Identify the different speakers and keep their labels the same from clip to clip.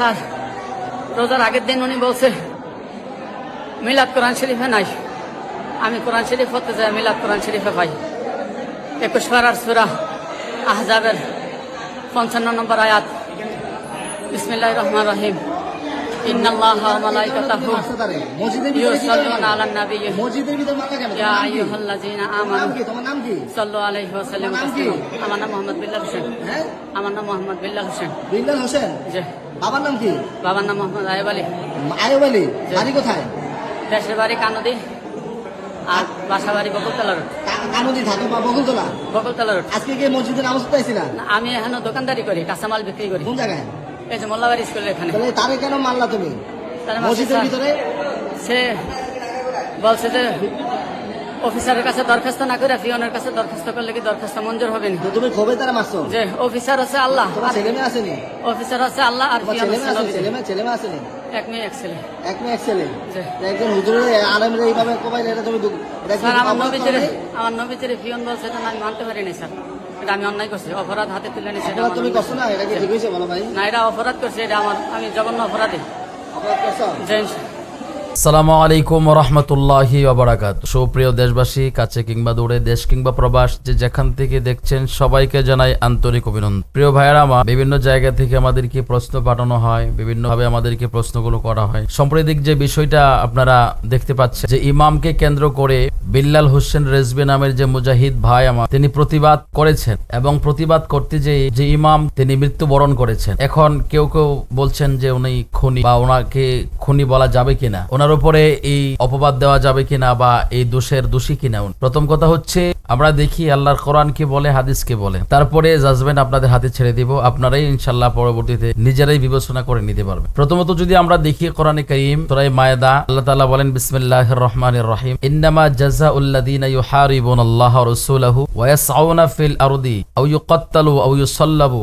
Speaker 1: Sir রোজার আগের দিন উনি বলছে মিলাদ কোরআন শরীফে নাই। আমি কোরআন শরীফ হতে যাই মিলাদ কোরআন শরীফে পাই। একুশ পাড়ার সুরা আহজাবের পঞ্চান্ন নম্বর আয়াত। বিসমিল্লাহ রহমান রহিম। আমার নাম মোহাম্মদ বিল্লাল হোসেন।
Speaker 2: হ্যাঁ?
Speaker 1: আমার নাম মোহাম্মদ বিল্লাল হোসেন।
Speaker 2: বিল্লাল হোসেন? বাবার নাম কি?
Speaker 1: বাবার নাম মোহাম্মদ আয়েব আলী।
Speaker 2: আয়ব আলী বাড়ি কোথায়?
Speaker 1: দেশের বাড়ি কানদি আর বাসা বাড়ি বকুলতলা রোড।
Speaker 2: কানুদি থাকে বা বকুলতলা?
Speaker 1: বকুলতলা রোড।
Speaker 2: আজকে কি মসজিদে নামাজ পড়তে আইছিলা
Speaker 1: আমি এখানে দোকানদারি করি কাঁচামাল বিক্রি করি।
Speaker 2: কোন জায়গায়?
Speaker 1: এই যে মোল্লাবাড়ি স্কুলের এখানে।
Speaker 2: তাহলে তারে কেন মারলা তুমি? মসজিদের ভিতরে?
Speaker 1: সে বলছে যে অফিসারের কাছে দরখাস্ত না করে পিয়নের কাছে দরখাস্ত করলে কি দরখাস্ত মঞ্জুর হবে না?
Speaker 2: তুমি ক্ষোভে তারা মারছো?
Speaker 1: যে অফিসার আছে আল্লাহ
Speaker 2: তোমার ছেলে মেয়ে আসেনি?
Speaker 1: অফিসার আছে আল্লাহ আর পিয়ন
Speaker 2: আছে
Speaker 1: নবী।
Speaker 2: ছেলে মেয়ে ছেলে মেয়ে আসেনি?
Speaker 1: এক মেয়ে এক ছেলে।
Speaker 2: এক মেয়ে এক ছেলে?
Speaker 1: জি।
Speaker 2: একজন হুজুরের আলমরে এইভাবে কোবাই এটা তুমি
Speaker 1: স্যার আমার
Speaker 2: করনি?
Speaker 1: আমার নবীচেরে পিয়ন বলছে এটা আমি মানতে পারি না স্যার। এটা আমি অন্যায় করছি অপরাধ হাতে তুলে নিয়েছি এটা
Speaker 2: তুমি। করছ না? এটা কি ঠিক হয়েছে বলো ভাই?
Speaker 1: না এটা অপরাধ করছে এটা আমার আমি জঘন্য অপরাধী।
Speaker 2: অপরাধ করছ?
Speaker 1: জেন
Speaker 3: সালামু আলাইকুম রহমতুল্লাহি অবরাকাত সুপ্রিয় দেশবাসী, কাছে কিংবা দূরে, দেশ কিংবা প্রবাস, যে যেখান থেকে দেখছেন সবাইকে জানাই আন্তরিক অভিনন্দন। প্রিয় ভাইয়েরা, আমার বিভিন্ন জায়গা থেকে আমাদেরকে প্রশ্ন পাঠানো হয় বিভিন্ন ভাবে আমাদেরকে প্রশ্নগুলো করা হয়। সাম্প্রতিক যে বিষয়টা আপনারা দেখতে পাচ্ছেন, যে ইমামকে কেন্দ্র করে বিল্লাল হোসেন রেজবি নামের যে মুজাহিদ ভাই আমার, তিনি প্রতিবাদ করেছেন এবং প্রতিবাদ করতে যে যে ইমাম, তিনি মৃত্যুবরণ করেছেন এখন কেউ কেউ বলছেন যে উনি খুনি বা ওনাকে খুনি বলা যাবে কিনা, ওনার উপরে এই অপবাদ দেওয়া যাবে কিনা বা এই দোষের দোষী কিনা। প্রথম কথা হচ্ছে আমরা দেখি আল্লাহর কোরআন কে বলে, হাদিস কি বলে। তারপরে জাজমেন্ট আপনাদের হাতে ছেড়ে দিব, আপনারাই ইনশাল্লাহ পরবর্তীতে নিজেরাই বিবেচনা করে নিতে পারবে প্রথমত যদি আমরা দেখি কোরআনে করিম তোরাই মায়দা, আল্লাহ তালা বলেন বিসমিল্লাহ রহমান রহিম। ইন্নামা জাজা ইউহারিবুনাল্লাহ আল্লাহ রাসূলাহু ওয়া ইয়াসআউনা ফিল আরদি, আও ইউকাত্তালু আও ইউসাল্লাবু।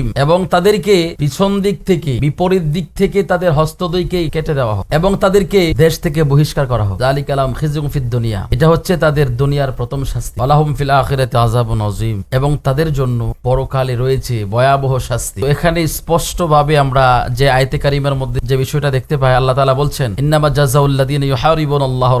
Speaker 3: আইদিহিম এবং তাদেরকে পিছন দিক থেকে, বিপরীত দিক থেকে তাদের হস্তদয়কে কেটে দেওয়া হোক এবং তাদেরকে দেশ থেকে বহিষ্কার করা হোক। জালিক আলাম খিজুম ফিদ দুনিয়া। এটা হচ্ছে তাদের দুনিয়ার প্রথম শাস্তি। আলাহুম ফিল আখিরাতে আযাবুন আযীম। এবং তাদের জন্য পরকালে রয়েছে ভয়াবহ শাস্তি। এখানে স্পষ্ট ভাবে আমরা যে আয়তে কারিমের মধ্যে যে বিষয়টা দেখতে পাই, আল্লাহ তালা বলছেন, ইন্নামা জাযাউল্লাযীনা ইউহারিবুন আল্লাহ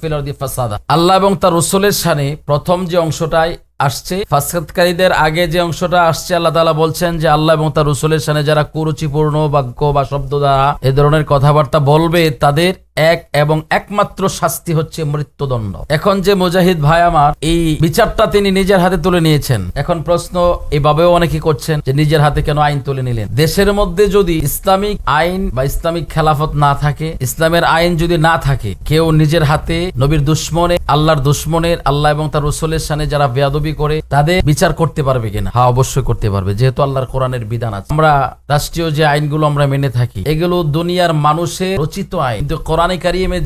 Speaker 3: ফিল আরদি ফাসাদা। আল্লাহ এবং তার রাসূলের শানে প্রথম যে অংশটাই আসছে। ফাসাদকারীদের আগে যে অংশটা আসছে, আল্লাহ তালা বলছেন যে আল্লাহ এবং তার রসুলের সামনে যারা কুরুচিপূর্ণ বাক্য বা শব্দ দ্বারা এ ধরনের কথাবার্তা বলবে, তাদের এক এবং একমাত্র শাস্তি হচ্ছে মৃত্যুদণ্ড। এখন যে মুজাহিদ ভাই আমার, এই বিচারটা তিনি নিজের হাতে তুলে নিয়েছেন। এখন প্রশ্ন, এভাবেও অনেকে করছেন যে নিজের হাতে কেন আইন তুলে নিলেন? দেশের মধ্যে যদি ইসলামিক আইন বা ইসলামিক খেলাফত না থাকে, ইসলামের আইন যদি না থাকে, কেউ নিজের হাতে নবীর দুশ্মনে, আল্লাহর দুশ্মনের, আল্লাহ এবং তার রসুলের সামনে যারা বেয়াদবি করে, তাদের বিচার করতে পারবে কিনা? হ্যাঁ অবশ্যই করতে পারবে, যেহেতু আল্লাহর কোরআনের বিধান আছে। আমরা রাষ্ট্রীয় যে আইনগুলো আমরা মেনে থাকি, এগুলো দুনিয়ার মানুষের রচিত আইন। কিন্তু কোরআনে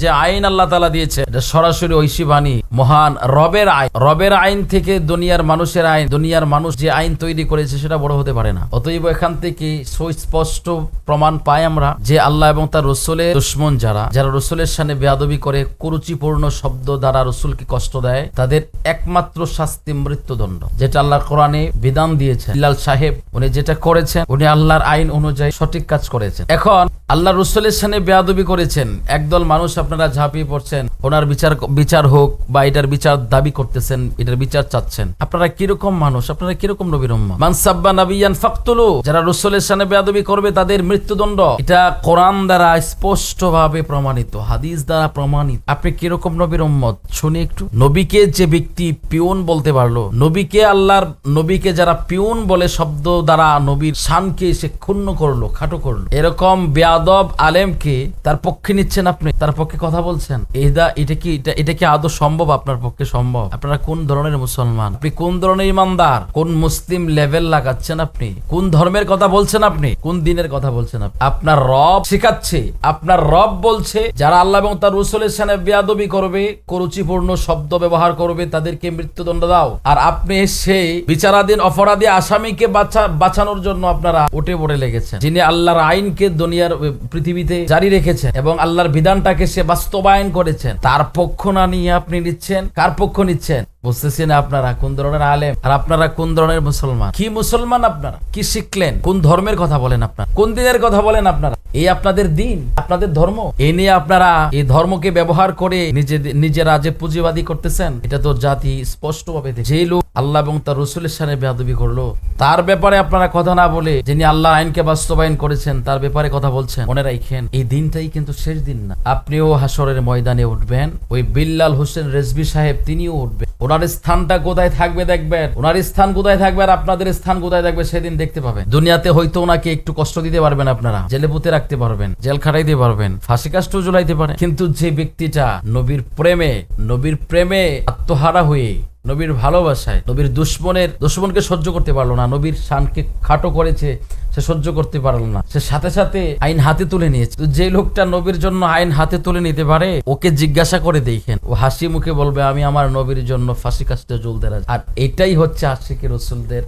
Speaker 3: যে আইন আল্লাহ তালা দিয়েছে সরাসরি ঐশী বাণী, মহান রবের আইন। রবের আইন থেকে দুনিয়ার মানুষের আইন, দুনিয়ার মানুষ যে আইন তৈরি করেছে, সেটা বড় হতে পারে না। অতএব এখান থেকে সুস্পষ্ট প্রমাণ পাই আমরা যে আল্লাহ এবং তার রসুলের দুশ্মন যারা যারা রসুলের সামনে বেয়াদবি করে, কুরুচিপূর্ণ শব্দ দ্বারা রসুলকে কষ্ট দেয়, তাদের একমাত্র শাস্তি মৃত্যুদণ্ড, যেটা আল্লাহর কোরআনে বিধান দিয়েছেন বিল্লাল সাহেব, উনি যেটা করেছেন, উনি আল্লাহর আইন অনুযায়ী সঠিক কাজ করেছেন। এখন, আল্লাহ রসুলের সামনে বেয়াদবি করেছেন একদল মানুষ আপনারা ঝাঁপিয়ে পড়ছেন, ওনার বিচার বিচার হোক বা এটার বিচার দাবি করতেছেন, এটার বিচার চাচ্ছেন, আপনারা কীরকম মানুষ? আপনারা কীরকম নবীর মানসাব্বা নাবিয়ান ফাকতুলু, যারা রসুলের সামনে বেয়াদবি করবে, তাদের মৃত্যুদণ্ড। এটা কোরআন দ্বারা স্পষ্ট ভাবে প্রমাণিত, হাদিস দ্বারা প্রমাণিত। আপনি কীরকম নবীর উম্মত? শুনি একটু। নবীকে যে ব্যক্তি পিউন বলতে পারল, নবীকে আল্লাহর, নবীকে যারা পিউন বলে শব্দ দ্বারা নবীর শানকে সে ক্ষুণ্ণ করল, খাটো করল। এরকম বেয়াদব আলেমকে তার পক্ষে নিচ্ছে না আপনি তার পক্ষে কথা বলছেন। এটা এটা কি, এটা এটা কি আদৌ সম্ভব আপনার পক্ষে সম্ভব? আপনারা কোন ধরনের মুসলমান? আপনি কোন ধরনের ইমানদার? কোন মুসলিম লেভেল লাগাচ্ছেন আপনি? কোন ধর্মের কথা বলছেন আপনি? কোন দিনের কথা বলছেন আপনি? আপনার রব শেখাচ্ছে, আপনার রব বলছে, যারা আল্লাহ এবং তার রসুলের সামনে বেয়াদবি করবে, করুচিপূর্ণ শব্দ ব্যবহার করবে, তাদেরকে মৃত্যুদণ্ড দাও। আর আপনি সেই বিচারাধীন, অপরাধী আসামিকে বাঁচা, বাঁচানোর জন্য আপনারা উঠে পড়ে লেগেছেন। যিনি আল্লাহর আইনকে দুনিয়ার, পৃথিবীতে জারি রেখেছেন এবং আল্লাহর বিধানটাকে সে বাস্তবায়ন করেছেন। তার পক্ষ না নিয়ে আপনি নিচ্ছেন? কার পক্ষ নিচ্ছেন? বুঝতেছেন আপনারা কোন ধরনের আলেম? আর আপনারা কোন ধরনের মুসলমান? কি মুসলমান আপনারা? কি শিখলেন? কোন ধর্মের কথা বলেন আপনারা? কোন দিনের কথা বলেন আপনারা? এই আপনাদের দিন, আপনাদের ধর্ম? এ নিয়ে আপনারা এই ধর্মকে ব্যবহার করে নিজে, নিজেরা যে পুঁজিবাদী করতেছেন, এটা তো জাতি স্পষ্ট ভাবে যে লোক আল্লাহ এবং তার রসুলের সামনে বেয়াদবি করল, তার ব্যাপারে আপনারা কথা না বলে যিনি আল্লাহ আইনকে বাস্তবায়ন করেছেন, তার ব্যাপারে কথা বলছেন, মনে রাখেন, এই দিনটাই কিন্তু শেষ দিন না। আপনিও হাসরের ময়দানে উঠবেন, ওই বিল্লাল হোসেন রেজবি সাহেব তিনিও উঠবেন। ওনার স্থানটা কোথায় থাকবে দেখবেন। ওনার স্থান কোথায় থাকবে আর আপনাদের স্থান কোথায় থাকবে সেদিন দেখতে পাবেন। দুনিয়াতে হয়তো ওনাকে একটু কষ্ট দিতে পারবেন আপনারা। জেলে পুঁতে রাখতে পারবেন, জেল খাটাইতে পারবেন, ফাঁসি কাষ্ট ঝুলাইতে পারেন। কিন্তু যে ব্যক্তিটা নবীর প্রেমে নবীর প্রেমে আত্মহারা হয়ে নবীর ভালোবাসায়, নবীর দুশ্মনের, দুশ্মনকে সহ্য করতে পারল না, নবীর শানকে খাটো করেছে, সে সহ্য করতে পারল না। সে সাথে সাথে আইন হাতে তুলে নিয়েছে। তো যে লোকটা নবীর জন্য আইন হাতে তুলে নিতে পারে, ওকে জিজ্ঞাসা করে দেখেন। ও হাসি মুখে বলবে, আমি আমার নবীর জন্য ফাঁসি কাস্টে জ্বলতে রাজি। আর এটাই হচ্ছে আশিকের রসুলদের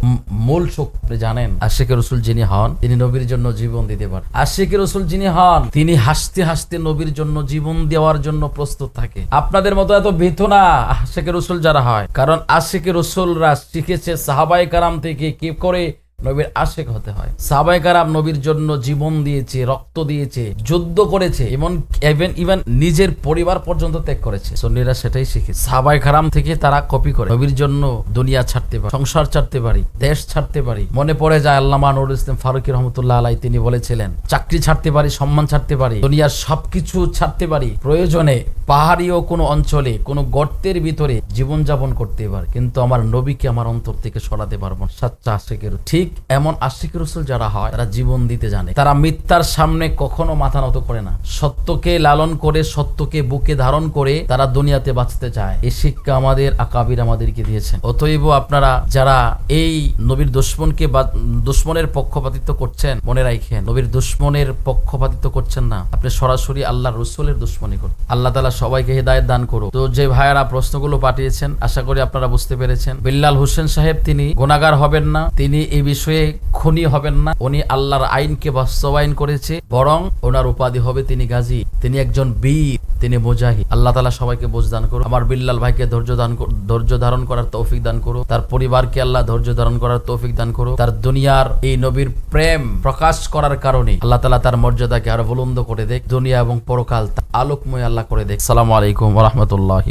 Speaker 3: মূল শক্তি, জানেন? আশিকের রসুল যিনি হন, তিনি নবীর জন্য জীবন দিতে পারেন। আশিকের রসুল যিনি হন, তিনি হাসতে হাসতে নবীর জন্য জীবন দেওয়ার জন্য প্রস্তুত থাকে। আপনাদের মতো এত ভীত না আশিকের রসুল যারা হয়। কারণ আশিকের রসুলরা শিখেছে সাহাবাই কারাম থেকে কি করে নবীর আশেক হতে হয়। সাহাবাই কারাম নবীর জন্য জীবন দিয়েছে, রক্ত দিয়েছে, যুদ্ধ করেছে এমন ইভেন ইভেন নিজের পরিবার পর্যন্ত ত্যাগ করেছে। সন্নিরা সেটাই শিখে। সাহাবাই কারাম থেকে তারা কপি করে। নবীর জন্য দুনিয়া ছাড়তে পারি, সংসার ছাড়তে পারি, দেশ ছাড়তে পারি। মনে পড়ে যায় আল্লামা নুরুল ইসলাম ফারুকি রহমতুল্লাহ আলাই তিনি বলেছিলেন, চাকরি ছাড়তে পারি, সম্মান ছাড়তে পারি, দুনিয়ার সবকিছু ছাড়তে পারি। প্রয়োজনে পাহাড়ীয় কোনো অঞ্চলে, কোনো গর্তের ভিতরে জীবনযাপন করতে পারি। কিন্তু আমার নবীকে আমার অন্তর থেকে সরাতে পারব। সাচ্চা আশিকের ঠিক এমন আশিকের রসুল যারা হয়, তারা জীবন দিতে জানে। তারা মিথ্যার সামনে কখনো মাথা নত করে না। সত্যকে লালন করে, সত্যকে বুকে ধারণ করে তারা দুনিয়াতে বাঁচতে চায়। এই শিক্ষা আমাদের আকাবির আমাদেরকে দিয়েছেন। অতএব আপনারা যারা এই নবীর দুশ্মনকে দুশ্মনের পক্ষপাতিত্ব করছেন, মনে রাখেন, নবীর দুশ্মনের পক্ষপাতিত্ব করছেন না। আপনি সরাসরি আল্লাহ রসুলের দুশ্মনী করুন। আল্লাহ তালা সবাইকে হেদায়ত দান করো তো যে ভাইয়ারা প্রশ্নগুলো পাঠিয়েছেন, আশা করি আপনারা বুঝতে পেরেছেন। বিল্লাল হোসেন সাহেব, তিনি গুণাগার হবেন না। তিনি এই বিষয়ে খনি হবেন না। উনি আল্লাহর আইনকে বাস্তবায়ন করেছে, বরং ওনার উপাধি হবে তিনি গাজী, তিনি একজন বীর, তিনি মুজাহিদ। আল্লাহ তালা সবাইকে বোঝ দান করো আমার বিল্লাল ভাইকে ধৈর্য দান ধৈর্য ধারণ করার তৌফিক দান করো তার পরিবারকে আল্লাহ ধৈর্য ধারণ করার তৌফিক দান করো তার দুনিয়ার এই নবীর প্রেম প্রকাশ করার কারণে আল্লাহ তালা তার মর্যাদাকে আরও বুলন্দ করে দেখ। দুনিয়া এবং পরকাল আলোকময় আল্লাহ করে দেখ। সালাম আলাইকুম রহমতুল্লাহ।